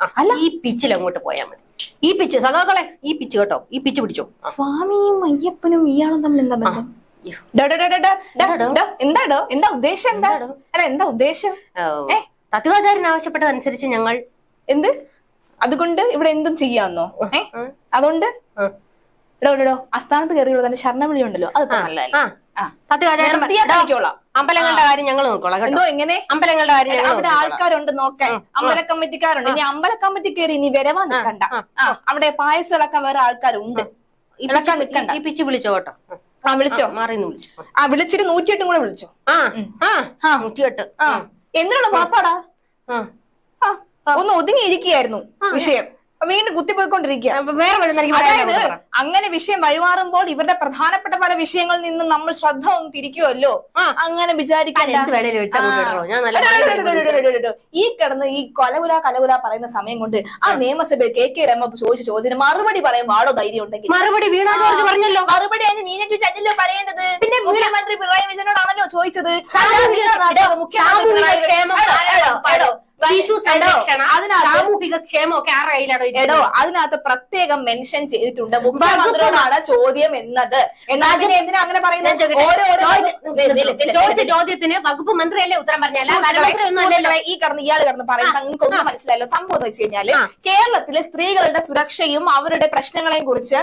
ആ, അല്ല. ഈ പിച്ചിൽ അങ്ങോട്ട് പോയാൽ മതി. ഈ പിച്ച് സഖാക്കളെ ഈ പിച്ച് കേട്ടോ ഈ പിച്ച് പിടിച്ചോ. സ്വാമിയും അയ്യപ്പനും ഇയാളും തമ്മിൽ എന്താ ബന്ധം? എന്താടോ? എന്താ ഉദ്ദേശം? എന്താടോ? അല്ല എന്താ ഉദ്ദേശം? ആ, ആവശ്യപ്പെട്ടതനുസരിച്ച് ഞങ്ങൾ എന്ത്? അതുകൊണ്ട് ഇവിടെ എന്തും ചെയ്യാന്നോ? ഏ. അതുകൊണ്ട്. ഇടോ ഇടോ അസ്ഥാനത്ത് കയറിയുള്ള തന്നെ ശരണവിളി ഉണ്ടല്ലോ അത് നല്ലതല്ല? അമ്പലങ്ങളുടെ കാര്യം ഞങ്ങൾ നോക്കോളാം എന്തോ എങ്ങനെ അമ്പലങ്ങളുടെ കാര്യം അവിടെ ആൾക്കാരുണ്ട് നോക്കാൻ അമ്പല കമ്മിറ്റിക്കാരുണ്ട്. ഇനി അമ്പല കമ്മിറ്റി കയറി ഇനി വരവാ നിൽക്കണ്ട അവിടെ പായസം ഇളക്കാൻ വേറെ ആൾക്കാരുണ്ട്. ഇളക്കാൻ നിൽക്കണ്ട ഈ പിച്ച് വിളിച്ചോ കേട്ടോ. ആ വിളിച്ചോ? മാറി വിളിച്ചു. ആ വിളിച്ചിട്ട് നൂറ്റിയെട്ടും കൂടെ വിളിച്ചോ. നൂറ്റിയെട്ട്. എന്തിനുള്ള പുറപ്പാടാ. ആ. ഒന്ന് ഒതുങ്ങിയിരിക്കുകയായിരുന്നു വിഷയം. വീണ്ടും കുത്തിപ്പോയിക്കൊണ്ടിരിക്കുക അതായത് അങ്ങനെ വിഷയം വഴിമാറുമ്പോൾ ഇവരുടെ പ്രധാനപ്പെട്ട പല വിഷയങ്ങളിൽ നിന്നും നമ്മൾ ശ്രദ്ധ ഒന്ന് തിരിക്കുമല്ലോ അങ്ങനെ വിചാരിക്കണ്ട. ഈ കിടന്ന് ഈ കൊലകുല കലകുല പറയുന്ന സമയം കൊണ്ട് ആ നിയമസഭയിൽ കെ കെ രമ ചോദിച്ച ചോദ്യത്തിന് മറുപടി പറയാൻ വാടോ ധൈര്യം ഉണ്ടെങ്കിൽ മറുപടി പറഞ്ഞല്ലോ മറുപടി അതിന് മീനക്ക് ചല്ലോ പറയേണ്ടത് പിന്നെ മുഖ്യമന്ത്രി പിണറായി വിജയനോടാണല്ലോ ചോദിച്ചത് മുഖ്യമന്ത്രി സാമൂഹിക പിണറായി എടോ, എടോ, എടോ, ശിശു എടോ, സംരക്ഷണം അതിനകത്ത് സാമൂഹിക ക്ഷേമം ഒക്കെ ആരുടെ കയ്യിലാണോ എടോ അതിനകത്ത് പ്രത്യേകം മെൻഷൻ ചെയ്തിട്ടുണ്ട് മുഖ്യമന്ത്രിയോടാണ് ചോദ്യം എന്നത്. എന്നാൽ പിന്നെ എന്തിനാ അങ്ങനെ പറയുന്നത്? ചോദിച്ച- ചോദ്യത്തിന് വകുപ്പ് മന്ത്രിയല്ലേ ഉത്തരം പറഞ്ഞ അല്ല സുഹൃത്തുക്കളെ, ധനമന്ത്രി ഒന്നും അല്ലല്ലോ. സുഹൃത്തുക്കളെ, ഈ കടന്ന് ഇയാൾ കടന്ന് പറയുന്നത് നിങ്ങൾക്ക് ഒന്നും മനസ്സിലായല്ലോ. സംഭവം എന്ന് വെച്ച് കഴിഞ്ഞാൽ കേരളത്തിലെ സ്ത്രീകളുടെ സുരക്ഷയും അവരുടെ പ്രശ്നങ്ങളെയും കുറിച്ച്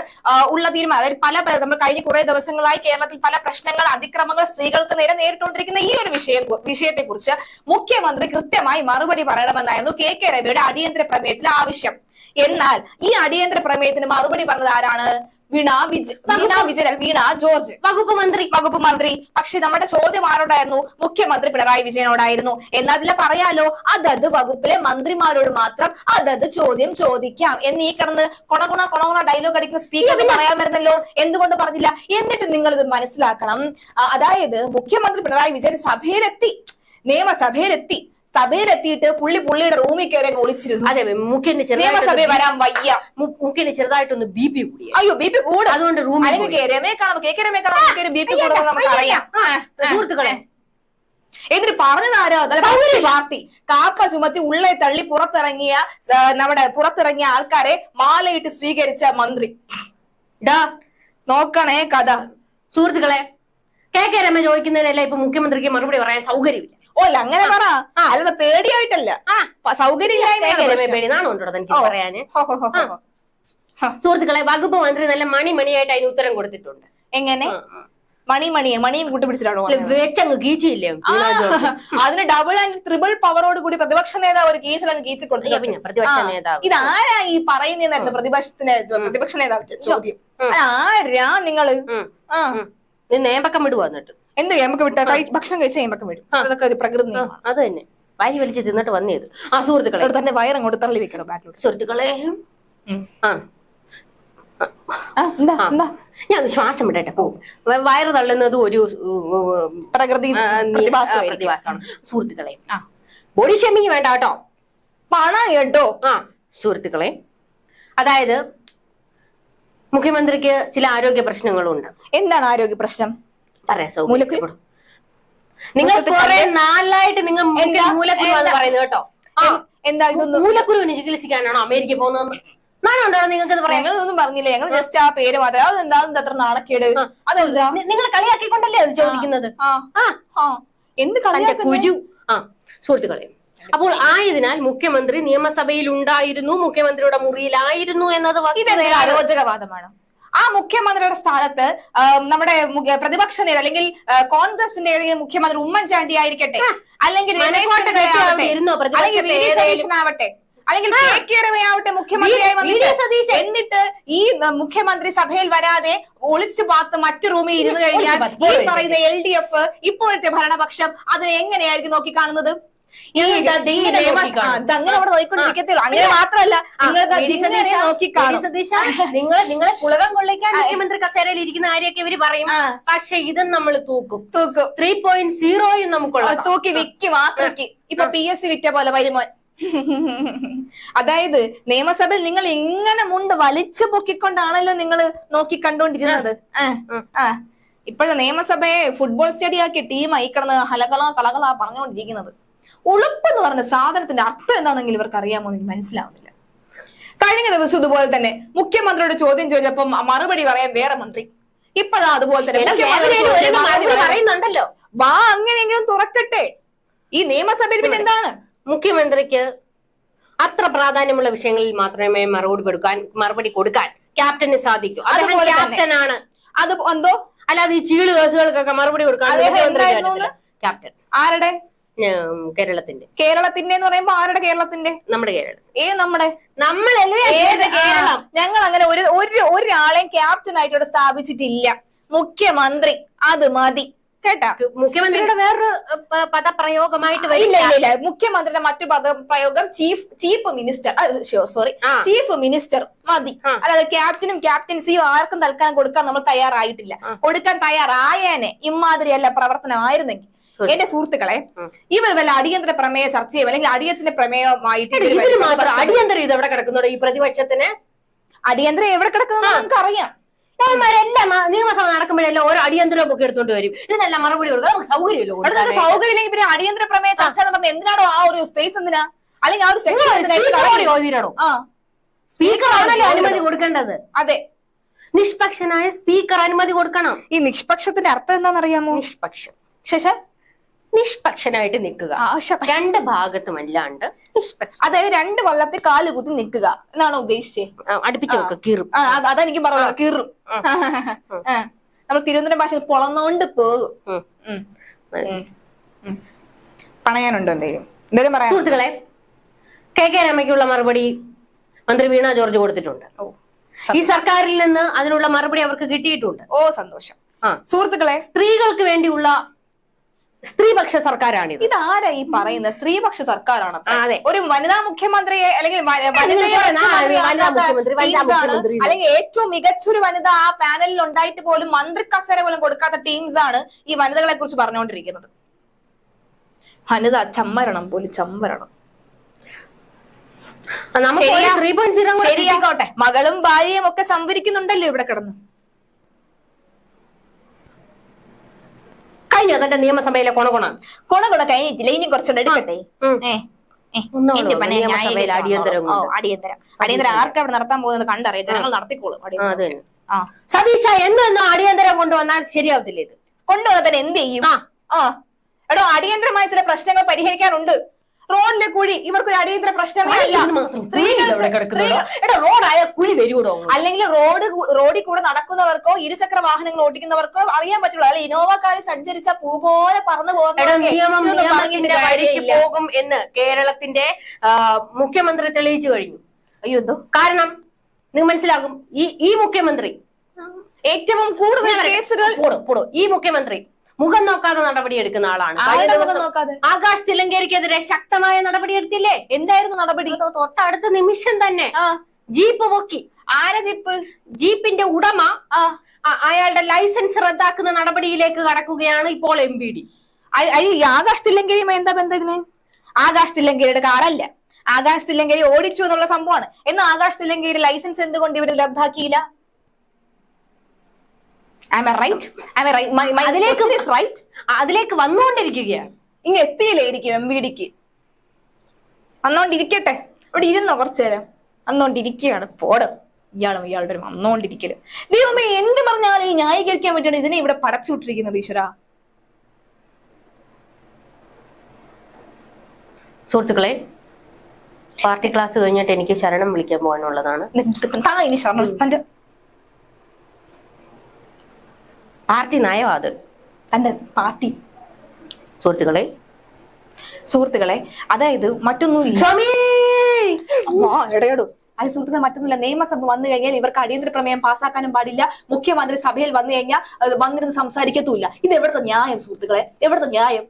ഉള്ള തീരുമാനം. അതായത് പല പല നമ്മൾ കഴിഞ്ഞ കുറെ ദിവസങ്ങളായി കേരളത്തിൽ പല പ്രശ്നങ്ങൾ അതിക്രമങ്ങൾ സ്ത്രീകൾക്ക് നേരെ നേരിട്ടുകൊണ്ടിരിക്കുന്ന ഈ ഒരു വിഷയം വിഷയത്തെ കുറിച്ച് മുഖ്യമന്ത്രി കൃത്യമായി മറുപടി പറയണമെന്നായിരുന്നു കെ കെ രവിയുടെ അടിയന്തര പ്രമേയത്തിലെ ആവശ്യം എന്നാൽ ഈ അടിയന്തര പ്രമേയത്തിന് മറുപടി പറഞ്ഞത് ആരാണ്? വീണ വിജ വീണ വിജയൻ വീണ ജോർജ്. വകുപ്പ് മന്ത്രി. വകുപ്പ് മന്ത്രി. പക്ഷെ നമ്മുടെ ചോദ്യം ആരോടായിരുന്നു? മുഖ്യമന്ത്രി പിണറായി വിജയനോടായിരുന്നു. എന്നാൽ പിന്നെ പറയാലോ? അതത് വകുപ്പിലെ മന്ത്രിമാരോട് മാത്രം അതത് ചോദ്യം ചോദിക്കാം. എന്ന് ഈ കിടന്ന് കൊണകുണ കൊണകുണ കൊണ കൊണ ഡയലോഗ് അടിക്കുന്ന സ്പീക്കർ പറയാൻ വരുന്നല്ലോ എന്തുകൊണ്ട് പറഞ്ഞില്ല? എന്നിട്ട് നിങ്ങൾ ഇത് മനസ്സിലാക്കണം അതായത് മുഖ്യമന്ത്രി പിണറായി വിജയൻ സഭയിലെത്തി. നിയമസഭയിലെത്തി. സഭയിലെത്തിയിട്ട് പുള്ളി പുള്ളിയുടെ റൂമിൽ കയറി ഒളിച്ചിരുന്നു. അതെ മുഖ്യന് നിയമസഭയിൽ വരാൻ വയ്യ. മുഖ്യന് ചെറുതായിട്ടൊന്ന് ബി പി കൂടി അയ്യോ ബി പി കൂടും. അതുകൊണ്ട് റൂമിൽ അല്ലെങ്കിൽ കെ രമയെ കാണാം കെ കെ രമയെ കാണാം ബി പി കൂടുന്നത് നമുക്ക് അറിയാം. സുഹൃത്തുക്കളെ. എന്നിട്ട് പറഞ്ഞതാരോ? പാർട്ടി കാപ്പ ചുമത്തി ഉള്ളെ തള്ളി പുറത്തിറങ്ങിയ നമ്മുടെ പുറത്തിറങ്ങിയ ആൾക്കാരെ മാലയിട്ട് സ്വീകരിച്ച മന്ത്രി. ഡാ നോക്കണേ കഥ. സുഹൃത്തുക്കളെ കെ കെ രമ ചോദിക്കുന്നതിനല്ല ഇപ്പൊ മുഖ്യമന്ത്രിക്ക് മറുപടി പറയാൻ സൗകര്യമില്ല. ഓ അല്ല അങ്ങനെ പറ. അല്ലാതെ പേടിയായിട്ടല്ല. ഹോ. സുഹൃത്തുക്കളെ വകുപ്പ് മന്ത്രി നല്ല മണി മണിയായിട്ട് അതിന് ഉത്തരം കൊടുത്തിട്ടുണ്ട്. എങ്ങനെ? മണി മണിയെ മണിയും കൂട്ടുപിടിച്ചിട്ടാണോ വെച്ചങ്ങ് ഗീച്ചില്ലേ? അതിന് ഡബിൾ ആൻഡ് ട്രിപ്പിൾ പവറോട് കൂടി പ്രതിപക്ഷ നേതാവ് ഒരു കേസിൽ അങ്ങ് ഗീച്ച് കൊടുത്തു പിന്നെ പ്രതിപക്ഷ. നേതാവ്. ഇതാരാ ഈ പറയുന്നതായിരുന്നു പ്രതിപക്ഷത്തിന് പ്രതിപക്ഷ നേതാവ് ചോദ്യം. ആരാ നിങ്ങൾ? നേമ്പക്കം ആ എന്ത് നമുക്ക് വിട്ട? ഭക്ഷണം നമുക്ക് വിടും. അതൊക്കെ ഒരു പ്രകൃതി. അത് തന്നെ. വാരി വലിച്ച് തിന്നിട്ട് വന്നത് ആ സുഹൃത്തുക്കളെ. ഇവിടെ തന്നെ വയറങ്ങോട്ട് തള്ളി വെക്കണോ ബാക്കിലോട്ട്? സുഹൃത്തുക്കളെ. ആ. ആ, എന്താ എന്താ? ഞാൻ ശ്വാസം വിടട്ടെ പോകും വയറ് തള്ളുന്നത് ഒരു പ്രകൃതി. പ്രതിഭാസമാണ്. സുഹൃത്തുക്കളെ ഒരു ബോഡി ഷേമിങ് വേണ്ട കേട്ടോ. പണം കേട്ടോ ആ സുഹൃത്തുക്കളെ. അതായത് മുഖ്യമന്ത്രിക്ക് ചില ആരോഗ്യ പ്രശ്നങ്ങളുണ്ട്. എന്താണ് ആരോഗ്യ പ്രശ്നം? പറയാം സൗകര്യം? നിങ്ങൾ കുറെ നാളായിട്ട് നിങ്ങൾ? മൂലക്കുരു എന്ന് പറയുന്നത് കേട്ടോ. എന്താ ഇതൊന്നും? മൂലക്കുരുവിനെ ചികിത്സിക്കാനാണോ അമേരിക്ക പോകുന്നത് നാണുണ്ടോ നിങ്ങൾക്ക് ഇത് പറയാൻ? ഞങ്ങൾ ഇതൊന്നും പറഞ്ഞില്ല? ഞങ്ങൾ ജസ്റ്റ് ആ പേര് മാത്രം. അതെന്താ അത്ര നാണക്കേട്? അതെന്താ നിങ്ങൾ കളിയാക്കിക്കൊണ്ടല്ലേ അത് ചോദിക്കുന്നത്? എന്ത്? കുരു. ആ സുഹൃത്തുക്കളെ. അപ്പോൾ ആയതിനാൽ മുഖ്യമന്ത്രി നിയമസഭയിൽ ഉണ്ടായിരുന്നു മുഖ്യമന്ത്രിയുടെ മുറിയിലായിരുന്നു എന്നത്. അരോചകവാദമാണ്? ആ മുഖ്യമന്ത്രിയുടെ സ്ഥാനത്ത് നമ്മുടെ പ്രതിപക്ഷ നേതാവ് അല്ലെങ്കിൽ കോൺഗ്രസിന്റെ ഏതെങ്കിലും മുഖ്യമന്ത്രി ഉമ്മൻചാണ്ടി ആയിരിക്കട്ടെ? അല്ലെങ്കിൽ രമേശ് ആവട്ടെ, അല്ലെങ്കിൽ കെ. കെ. രമയാവട്ടെ മുഖ്യമന്ത്രിയായി വന്നിട്ട്? എന്നിട്ട് ഈ മുഖ്യമന്ത്രി സഭയിൽ വരാതെ ഒളിച്ചു പാത്ത് മറ്റു റൂമിൽ ഇരുന്ന് കഴിഞ്ഞാൽ ഈ പറയുന്ന എൽ ഡി എഫ് ഇപ്പോഴത്തെ ഭരണപക്ഷം അത് എങ്ങനെയായിരിക്കും നോക്കി കാണുന്നത് ഈ അങ്ങനെ ഈ അവിടെ നോക്കിക്കൊണ്ടിരിക്കത്തുള്ളൂ അങ്ങനെ മാത്രമല്ല നിങ്ങൾ നിങ്ങളെ കുളകം കൊള്ളിക്കാൻ മുഖ്യമന്ത്രി കസേരയിൽ ഇരിക്കുന്ന കാര്യമൊക്കെ ഇവർ പറയും. പക്ഷെ ഇതും നമ്മൾ തൂക്കും. തൂക്കും. ത്രീ പോയിന്റ് സീറോയും നമുക്കുള്ള തൂക്കി വിക്കും ആക്രയ്ക്ക് ഇപ്പൊ പി എസ് സി വിറ്റ പോലെ വരുമോൻ അതായത് നിയമസഭയിൽ നിങ്ങൾ ഇങ്ങനെ മുണ്ട് വലിച്ചു പൊക്കിക്കൊണ്ടാണല്ലോ നിങ്ങൾ നോക്കി കണ്ടോണ്ടിരുന്നത്. ഇപ്പോഴത്തെ നിയമസഭയെ ഫുട്ബോൾ സ്റ്റേഡിയം ആക്കി ടീമായി കിടന്ന് ഹലകള കളകളാ പറഞ്ഞുകൊണ്ടിരിക്കുന്നത് ഉളുപ്പ് എന്ന് പറഞ്ഞ സാധനത്തിന്റെ അർത്ഥം എന്താണെങ്കിൽ ഇവർക്ക് അറിയാമോ എന്ന് മനസ്സിലാവുന്നില്ല. കഴിഞ്ഞ ദിവസം ഇതുപോലെ തന്നെ മുഖ്യമന്ത്രിയുടെ ചോദ്യം ചോദിച്ചപ്പം മറുപടി പറയാൻ വേറെ മന്ത്രി. ഇപ്പതാ അതുപോലെ തന്നെ വാ അങ്ങനെയെങ്കിലും തുറക്കട്ടെ. ഈ നിയമസഭയിൽ പിന്നെ എന്താണ്? മുഖ്യമന്ത്രിക്ക് അത്ര പ്രാധാന്യമുള്ള വിഷയങ്ങളിൽ മാത്രമേ മറുപടി കൊടുക്കാൻ മറുപടി കൊടുക്കാൻ ക്യാപ്റ്റന് സാധിക്കൂ. അതുപോലെ. ക്യാപ്റ്റനാണ്. അത് എന്തോ? അല്ലാതെ ഈ ചീൾ കേസുകൾക്കൊക്കെ മറുപടി കൊടുക്കാൻ ക്യാപ്റ്റൻ. ആരുടെ? കേരളത്തിന്റെ കേരളത്തിന്റെ. എന്ന് പറയുമ്പോ ആരുടെ കേരളത്തിന്റെ? നമ്മുടെ കേരളം ഏ നമ്മുടെ? നമ്മളല്ലേ കേരളം? ഞങ്ങൾ അങ്ങനെ ഒരു ഒരു ഒരാളെയും ക്യാപ്റ്റൻ ആയിട്ട് ഇവിടെ സ്ഥാപിച്ചിട്ടില്ല. മുഖ്യമന്ത്രി അത് മതി. കേട്ടാ? മുഖ്യമന്ത്രിയുടെ വേറൊരു പദപ്രയോഗമായിട്ട് ഇല്ല ഇല്ല മുഖ്യമന്ത്രിയുടെ മറ്റു പദപ്രയോഗം chief chief minister sorry. Chief minister മതി. അതായത് ക്യാപ്റ്റനും ക്യാപ്റ്റൻസിയും ആർക്കും തൽക്കാലം കൊടുക്കാൻ നമ്മൾ തയ്യാറായിട്ടില്ല. കൊടുക്കാൻ തയ്യാറായേനെ. ഇമാതിരിയല്ല പ്രവർത്തനമായിരുന്നെങ്കിൽ ശരി. എന്റെ സുഹൃത്തുക്കളെ. ഇവർ വല്ല അടിയന്തര പ്രമേയ ചർച്ച ചെയ്യും അല്ലെങ്കിൽ അടിയന്തര പ്രമേയമായിട്ട് അടിയന്തര ഇത് എവിടെ കിടക്കുന്നുണ്ട് ഈ പ്രതിപക്ഷത്തിന്? അടിയന്തരം എവിടെ കിടക്കുന്നു നമുക്കറിയാം. ഇവന്മാരെല്ലാം ആ നിയമസഭ നടക്കുമ്പോഴെല്ലാം ഓരോ അടിയന്തരം ഒക്കെ എടുത്തോണ്ട് വരും. ഇതിനെല്ലാം മറുപടി കൊടുക്കുക നമുക്ക് സൗകര്യമില്ല സൗകര്യം ഇല്ലെങ്കിൽ പിന്നെ അടിയന്തര പ്രമേയ ചർച്ച എന്ന് പറഞ്ഞാൽ എന്തിനാണോ ആ ഒരു സ്പേസ് എന്തിനാ? അല്ലെങ്കിൽ ആ ഒരു സെക്ഷനാണോ സെക്ഷൻ സ്പീക്കർ ആണല്ലോ അനുമതി കൊടുക്കേണ്ടത്? അതെ. നിഷ്പക്ഷനായ സ്പീക്കർ അനുമതി കൊടുക്കണം. ഈ നിഷ്പക്ഷത്തിന്റെ അർത്ഥം എന്താണെന്നറിയാമോ നിഷ്പക്ഷം. ശേഷം? നിഷ്പക്ഷനായിട്ട് നിൽക്കുക. രണ്ട് ഭാഗത്തും അല്ലാണ്ട് അതായത് രണ്ട് വള്ളത്തെ കാൽ കുത്തി നിൽക്കുക എന്നാണോ ഉദ്ദേശിച്ചത് അടുപ്പിച്ച് വെക്ക കീറും. അതെനിക്ക് പറഞ്ഞു കീറും. നമ്മൾ തിരുവനന്തപുരം ഭാഷ പൊളന്നോണ്ട് പോകും. പണയാനുണ്ടോ എന്തെങ്കിലും? എന്തെങ്കിലും പറയാം സുഹൃത്തുക്കളെ കെ കെ രമയ്ക്കുള്ള മറുപടി മന്ത്രി വീണ ജോർജ് കൊടുത്തിട്ടുണ്ട്. ഈ സർക്കാരിൽ നിന്ന് അതിനുള്ള മറുപടി അവർക്ക് കിട്ടിയിട്ടുണ്ട്. ഓ സന്തോഷം. സുഹൃത്തുക്കളെ സ്ത്രീകൾക്ക് വേണ്ടിയുള്ള സ്ത്രീപക്ഷ സർക്കാരാണ് ഇത്. ആരാ ഈ പറയുന്ന സ്ത്രീപക്ഷ സർക്കാരാണ് അതെ. ഒരു വനിതാ മുഖ്യമന്ത്രിയെ അല്ലെങ്കിൽ. അല്ലെങ്കിൽ ഏറ്റവും മികച്ചൊരു വനിത ആ പാനലിൽ ഉണ്ടായിട്ട് പോലും മന്ത്രി കസേര പോലും കൊടുക്കാത്ത ടീംസ് ആണ് ഈ വനിതകളെ കുറിച്ച് പറഞ്ഞുകൊണ്ടിരിക്കുന്നത്. വനിത ചമ്മരണം പോലും ചമ്മരണം. ശരിയാക്കോട്ടെ മകളും ഭാര്യയും ഒക്കെ സംഭരിക്കുന്നുണ്ടല്ലോ ഇവിടെ കിടന്ന്. കഴിഞ്ഞ തന്റെ നിയമസഭയിലെ കൊണകൊണ കൊണ? കൊണ കഴിഞ്ഞിട്ടില്ല. ഇനി കുറച്ചുകൂടെ എടുക്കട്ടെ. ഏ അടിയന്തരം അടിയന്തരം. അവിടെ നടത്താൻ പോകുന്നത് കണ്ടറിയാം ജനങ്ങൾ നടത്തിക്കോളും സതീശ എന്നും അടിയന്തരം കൊണ്ടുവന്നാൽ ശരിയാവത്തില്ല ഇത്. കൊണ്ടുവന്നാൽ എന്ത് ചെയ്യും. ആ. എടോ അടിയന്തരമായ ചില പ്രശ്നങ്ങൾ പരിഹരിക്കാനുണ്ട്. റോഡിലെ കുഴി ഇവർക്ക് ഒരു അടിയന്തര പ്രശ്നമേ അല്ല. സ്ത്രീകൾക്ക് റോഡായ കുഴി വരൂടോ അല്ലെങ്കിൽ റോഡ് റോഡിൽ കൂടെ നടക്കുന്നവർക്കോ ഇരുചക്ര വാഹനങ്ങൾ ഓടിക്കുന്നവർക്കോ അറിയാൻ പറ്റുള്ളൂ. അല്ലെ ഇനോവ കാറിൽ സഞ്ചരിച്ച പൂ പോലെ പറന്നു. പോകും എന്ന് കേരളത്തിന്റെ മുഖ്യമന്ത്രി തെളിയിച്ചു കഴിഞ്ഞു. അയ്യോ എന്തോ? കാരണം നിങ്ങൾ മനസ്സിലാകും ഈ ഈ മുഖ്യമന്ത്രി ഏറ്റവും കൂടുതൽ കേസുകൾ ഈ മുഖ്യമന്ത്രി മുഖം നോക്കാതെ നടപടി എടുക്കുന്ന ആളാണ്. കഴിഞ്ഞ ആരുടെ മുഖം ദിവസം നോക്കാതെ? ആകാശ് തിലങ്കേരിക്കെതിരെ ശക്തമായ നടപടി എടുത്തില്ലേ? എന്തായിരുന്നു നടപടി? അതോ തൊട്ടടുത്ത നിമിഷം തന്നെ ആ. ജീപ്പ് പൊക്കി. ആരെ ജിപ്പ്? ജീപ്പിന്റെ ഉടമ ആ. അ- അയാളുടെ ലൈസൻസ് റദ്ദാക്കുന്ന നടപടിയിലേക്ക് കടക്കുകയാണ് ഇപ്പോൾ എം പി ഡി. അയ്- അയ്യോ ഈ ആകാശ് തില്ലങ്കരിയുമായി എന്താ ബന്ധം ഇതിന്? ആകാശ് തില്ലങ്കരിയുടെ കാറല്ല. ആകാശ് തില്ലങ്കരി ഓടിച്ചു എന്നുള്ള സംഭവമാണ്. എന്നാൽ ആകാശ് തില്ലങ്കരി ലൈസൻസ് എന്തുകൊണ്ട് ഇവർ റദ്ദാക്കിയില്ല അതിലേക്ക് വന്നുകൊണ്ടിരിക്കുകയാണ്. ഇങ്ങ എത്തിയില്ലായിരിക്കും എം വി ഡിക്ക് വന്നോണ്ടിരിക്കട്ടെ. ഇവിടെ ഇരുന്നോ കുറച്ചു നേരം. വന്നോണ്ടിരിക്കുകയാണ്. പോട്. ഇയാളും ഇയാളുടെ ഒരു വന്നോണ്ടിരിക്കൽ. ദൈവമേ എന്ത് പറഞ്ഞാലും ഈ ന്യായീകരിക്കാൻ പറ്റിയാണ് ഇതിനെ ഇവിടെ പടച്ചു വിട്ടിരിക്കുന്നത് ഈശ്വര. സുഹൃത്തുക്കളെ പാർട്ടി ക്ലാസ് കഴിഞ്ഞിട്ട് എനിക്ക് ശരണം വിളിക്കാൻ പോകാനുള്ളതാണ് താ ഇനി ശർമ്മ തന്റെ പാർട്ടി നയമാ അത്. തന്റെ പാർട്ടി. സുഹൃത്തുക്കളെ. സുഹൃത്തുക്കളെ അതായത് മറ്റൊന്നുമില്ല. ഇടയടും അത് സുഹൃത്തുക്കൾ മറ്റൊന്നുമില്ല. നിയമസഭ വന്നു കഴിഞ്ഞാൽ ഇവർക്ക് അടിയന്തര പ്രമേയം പാസ്സാക്കാനും പാടില്ല. മുഖ്യമന്ത്രി സഭയിൽ വന്നു കഴിഞ്ഞാൽ അത് വന്നിരുന്ന് സംസാരിക്കത്തുമില്ല. ഇത് എവിടുത്തെ ന്യായം സുഹൃത്തുക്കളെ? എവിടുത്തെ ന്യായം?